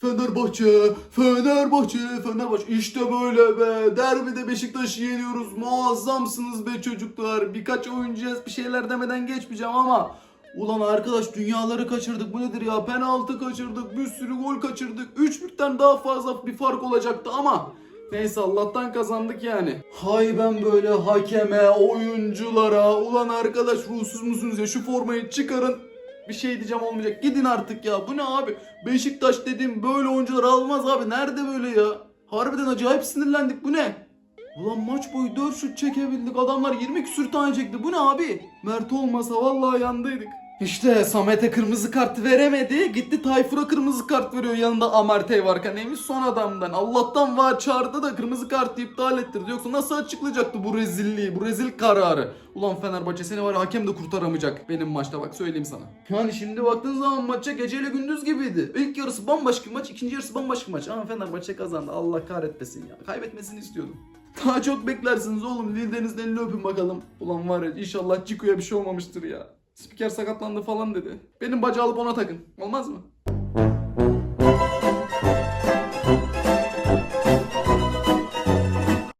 Fenerbahçe, Fenerbahçe, Fenerbahçe. İşte böyle be. Derbide Beşiktaş'ı yeniyoruz. Muazzamsınız be çocuklar. Birkaç oyuncuyuz bir şeyler demeden geçmeyeceğim ama. Ulan arkadaş dünyaları kaçırdık. Bu nedir ya? Penaltı kaçırdık. Bir sürü gol kaçırdık. 3 birden daha fazla bir fark olacaktı ama. Neyse Allah'tan kazandık yani. Hay ben böyle hakeme, oyunculara. Ulan arkadaş ruhsuz musunuz ya? Şu formayı çıkarın. Bir şey diyeceğim olmayacak. Gidin artık ya. Bu ne abi? Beşiktaş dediğim böyle oyuncular almaz abi. Nerede böyle ya? Harbiden acayip sinirlendik. Bu ne? Ulan maç boyu 4 şut çekebildik. Adamlar 20 küsür tane çekti. Bu ne abi? Mert olmasa vallahi yandaydık. İşte Samet'e kırmızı kart veremedi. Gitti Tayfur'a kırmızı kart veriyor. Yanında Amartey varken neymiş son adamdan. Allah'tan var çağırdı da kırmızı kartı iptal ettirdi. Yoksa nasıl açıklayacaktı bu rezilliği, bu rezil kararı? Ulan Fenerbahçe seni var hakem de kurtaramayacak benim maçta bak söyleyeyim sana. Yani şimdi baktığın zaman maça geceyle gündüz gibiydi. İlk yarısı bambaşka maç, ikinci yarısı bambaşka maç. Ama Fenerbahçe kazandı. Allah kahretmesin ya. Kaybetmesini istiyordum. Daha çok beklersiniz oğlum. Liderinizin elini öpün bakalım. Ulan var ya inşallah Ciku'ya bir şey olmamıştır ya. Spiker sakatlandı falan dedi. Benim bacağı alıp ona takın. Olmaz mı?